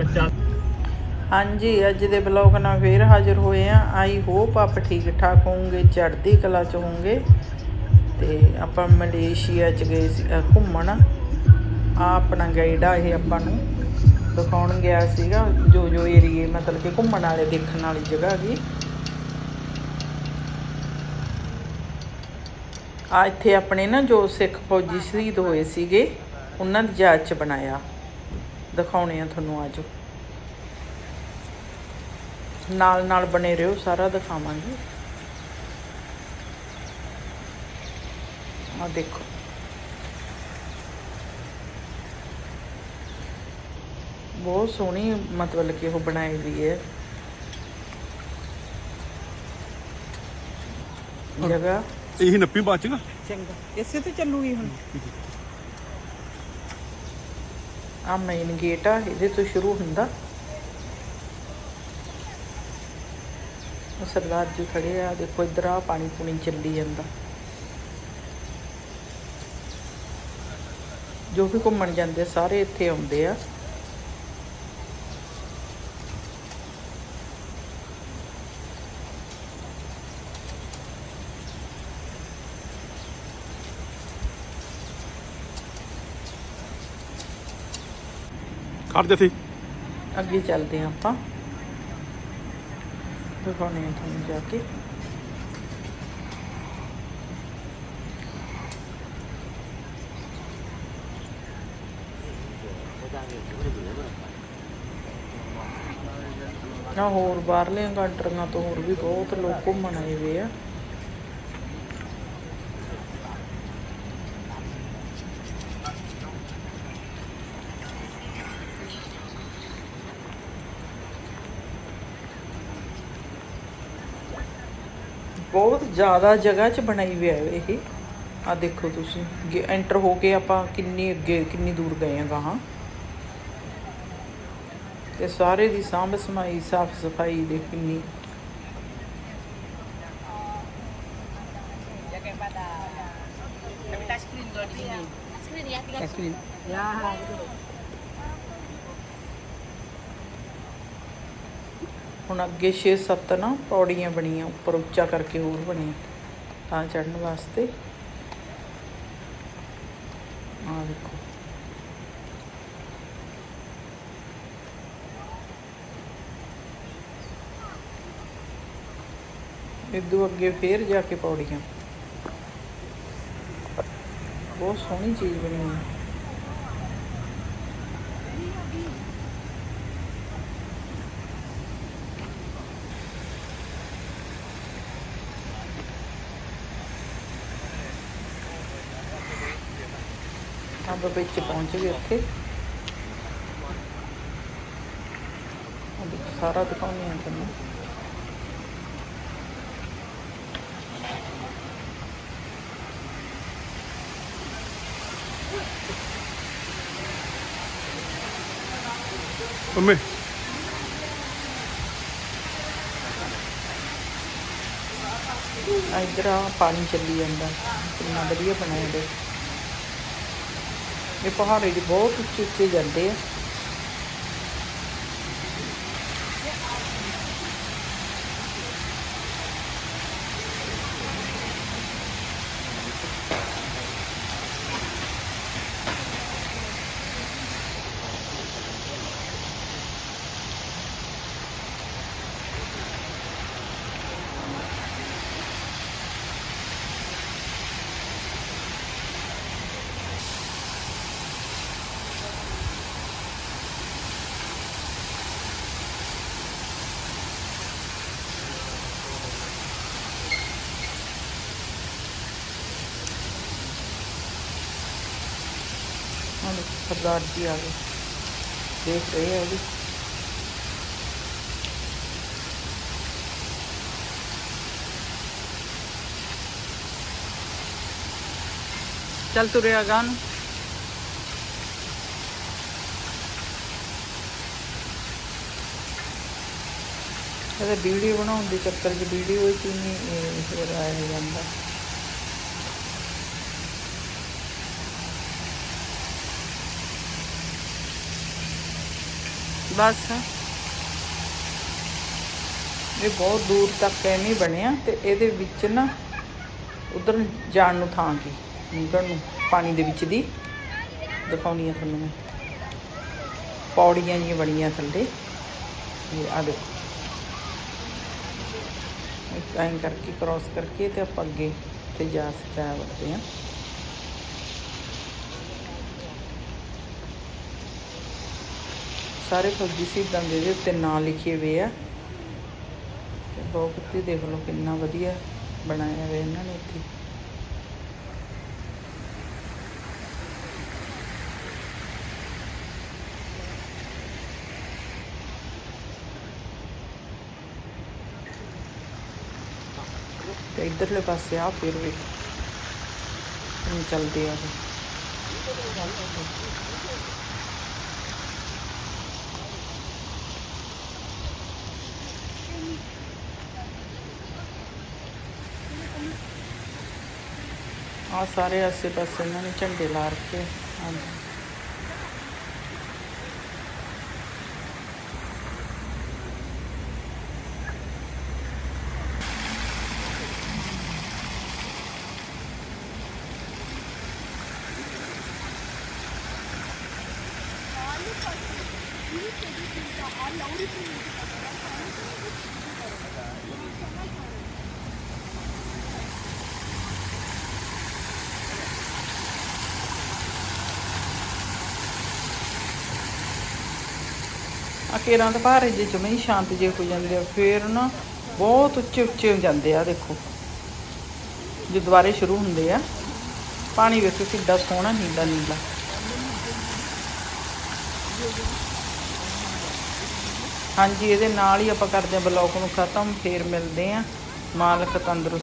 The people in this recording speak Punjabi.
ਕੱਚਾ ਹਾਂਜੀ, ਅੱਜ ਦੇ ਬਲੌਗ ਨਾਲ ਫੇਰ ਹਾਜ਼ਰ ਹੋਏ ਆ ਆਈ ਹੋਪ ਆਪ ਠੀਕ ਠਾਕ ਹੋਵੋਗੇ, ਚੜ੍ਹਦੀ ਕਲਾ ਚ ਹੋਵੋਗੇ। ਤੇ ਆਪਾਂ ਮਲੇਸ਼ੀਆ ਚ ਗਏ ਸੀ ਘੁੰਮਣ। ਆ ਆਪਣਾ ਗਾਈਡ ਆ ਇਹ ਆਪਾਂ ਨੂੰ ਦਿਖਾਉਣ ਗਿਆ ਸੀਗਾ, ਜੋ ਜੋ ਏਰੀਏ ਮਤਲਬ ਕਿ ਘੁੰਮਣ ਵਾਲੇ, ਦੇਖਣ ਵਾਲੀ ਜਗ੍ਹਾ ਹੈਗੀ। ਆ ਇੱਥੇ ਆਪਣੇ ਨਾ ਜੋ ਸਿੱਖ ਫੌਜੀ ਸ਼ਹੀਦ ਹੋਏ ਸੀਗੇ, ਉਹਨਾਂ ਦੀ ਯਾਦ ਚ ਬਣਾਇਆ। ਦਿਖਾਉਣੇ ਆ ਤੁਹਾਨੂੰ ਆਜੋ ਨਾਲ ਨਾਲ ਬਣੇ ਰਹੋ ਸਾਰਾ ਦਿਖਾਵਾਂਗੇ। ਆ ਦੇਖੋ। ਬਹੁਤ ਸੋਹਣੀ ਮਤਲਬ ਕਿ ਉਹ ਬਣਾਈ ਵੀ ਹੈ। ਜਗ੍ਹਾ। ਇਹੀ ਨੱਪੀ ਬਾਅਦ ਚੰਗਾ। ਇਸੇ ਤੇ ਚੱਲੂਗੀ ਹੁਣ। ਆ ਮੇਨ ਗੇਟ ਆ, ਇਹਦੇ ਤੋਂ ਸ਼ੁਰੂ ਹੁੰਦਾ। ਸਰਦਾਰ ਜੀ ਖੜੇ ਆ, ਦੇਖੋ ਇਧਰ ਆ ਪਾਣੀ ਪੂਣੀ ਚੱਲੀ ਜਾਂਦਾ। ਜੋ ਵੀ ਘੁੰਮਣ ਜਾਂਦੇ ਸਾਰੇ ਇੱਥੇ ਆਉਂਦੇ ਆ। ਖੜ ਜਾ ਸੀ। ਅੱਗੇ ਚੱਲਦੇ ਆ ਆਪਾਂ। ਦਿਖਾਉਣੇ ਆ ਤੁਹਾਨੂੰ ਜਾ ਕੇ। ਨਾ ਹੋਰ ਬਾਹਰਲੀਆਂ ਕੰਟਰੀਆਂ ਤੋਂ ਹੋਰ ਵੀ ਬਹੁਤ ਲੋਕ ਘੁੰਮਣ ਆਏ ਹੋਏ ਆ। ਬਹੁਤ ਜ਼ਿਆਦਾ ਜਗ੍ਹਾ 'ਚ ਬਣਾਈ ਹੋਈ ਹੈ ਇਹ। ਆ ਦੇਖੋ ਤੁਸੀਂ ਐਂਟਰ ਹੋ ਕੇ ਆਪਾਂ ਕਿੰਨੀ ਅੱਗੇ ਕਿੰਨੀ ਦੂਰ ਗਏ ਆ ਗਾਹਾਂ। ਤੇ ਸਾਰੇ ਦੀ ਸਾਂਭ ਸਮਾਈ ਸਾਫ਼ ਸਫ਼ਾਈ ਦੇ ਕਿੰਨੀ। Screen ya, ਹੁਣ ਅੱਗੇ 6-7 ਨਾ ਪੌੜੀਆਂ ਬਣੀਆਂ, ਉੱਪਰ ਉੱਚਾ ਕਰਕੇ ਹੋਰ ਬਣੀਆਂ, ਤਾਂ ਚੜਨ ਵਾਸਤੇ। ਆ ਦੇਖੋ। ਇਦੋਂ ਅੱਗੇ ਫੇਰ ਜਾ ਕੇ ਪੌੜੀਆਂ। ਬਹੁਤ ਸੋਹਣੀ ਚੀਜ਼ ਬਣੀ ਹੈ ਆਪਾਂ ਵਿੱਚ ਪਹੁੰਚ ਗਏ ਉੱਥੇ ਉਹ ਦੇਖੋ ਸਾਰਾ ਦਿਖਾਉਂਦੇ ਆ ਤੁਹਾਨੂੰ ਅੰਮੇ ਆ ਇੱਧਰ ਆ ਪਾਣੀ ਚੱਲੀ ਜਾਂਦਾ ਕਿੰਨਾ ਵਧੀਆ ਬਣਾਇਆ ਦੇ ਇਹ ਪਹਾੜੇ ਦੀ ਬਹੁਤ ਉੱਚੇ ਉੱਚੇ ਜਾਂਦੇ ਆ ਹਾਂ, ਸਰਦਾਰ ਜੀ ਆ ਗਏ। ਦੇਖ ਰਹੇ ਆ ਉਹ ਵੀ ਚੱਲ ਤੁਰਿਆ ਗਾ ਨੂੰ ਇਹਦਾ ਵੀਡੀਓ ਬਣਾਉਣ ਦੇ ਚੱਕਰ 'ਚ ਵੀਡੀਓ ਹੀ ਨਹੀਂ ਫਿਰ ਆਇਆ ਜਾਂਦਾ। ਬਸ। ਇਹ ਬਹੁਤ ਦੂਰ ਤੱਕ ਐਵੇਂ ਬਣਿਆ ਤੇ ਇਹਦੇ ਵਿੱਚ ਨਾ ਉਧਰ ਜਾਣ ਨੂੰ ਥਾਂ ਕੀ? ਨਿਕਲਣ ਨੂੰ, ਪਾਣੀ ਦੇ ਵਿੱਚ ਦੀ। ਦਿਖਾਉਣੀ ਆ ਤੁਹਾਨੂੰ ਮੈਂ। ਪੌੜੀਆਂ ਜਿਹੀਆਂ ਬਣੀਆਂ ਥੱਲੇ। ਇਹ ਆ ਦੇਖੋ। ਇੱਕ ਐਂ ਕਰਕੇ ਕ੍ਰਾਸ ਕਰਕੇ ਤੇ ਆਪਾਂ ਅੱਗੇ ਤੇ ਜਾ ਸਕਦੇ ਵੜਦੇ ਸਾਰੇ ਫੌਜੀ ਸ਼ਹੀਦਾਂ ਦੇ ਇਹਦੇ ਉੱਤੇ ਨਾਂ ਲਿਖੇ ਹੋਏ ਆ। ਤੇ ਬਹੁਤ ਹੀ ਦੇਖ ਲਓ ਕਿੰਨਾ ਵਧੀਆ ਬਣਾਇਆ ਹੋਇਆ ਇਹਨਾਂ ਨੇ ਇੱਥੇ। ਤੇ ਇਧਰਲੇ ਪਾਸੇ ਆ ਫਿਰ ਵੀ। ਹੁਣ ਚੱਲਦੇ ਆ। ਆ ਸਾਰੇ ਆਸੇ ਪਾਸੇ ਇਹਨਾਂ ਨੇ ਝੰਡੇ ਲਾ ਰੱਖੇ। ਆ ਆ ਕੇਰਾਂ ਤਾਂ ਭਾਰੇ ਜੇ ਜਮੇ ਹੀ ਸ਼ਾਂਤ ਜੇ ਹੋ ਜਾਂਦੇ ਆ। ਫੇਰ ਨਾ ਬਹੁਤ ਉੱਚੇ ਉੱਚੇ ਹੋ ਜਾਂਦੇ ਆ, ਦੇਖੋ। ਜੋ ਦੁਬਾਰੇ ਸ਼ੁਰੂ ਹੁੰਦੇ ਆ, ਪਾਣੀ ਵੇਖੋ ਕਿੱਡਾ ਸੋਹਣਾ, ਨੀਲਾ ਨੀਲਾ। ਹਾਂਜੀ, ਇਹਦੇ ਨਾਲ ਹੀ ਆਪਾਂ ਕਰਦੇ ਆ ਬਲੌਗ ਨੂੰ ਖਤਮ, ਫੇਰ ਮਿਲਦੇ ਆ। ਮਾਲਕ ਤੰਦਰੁਸਤ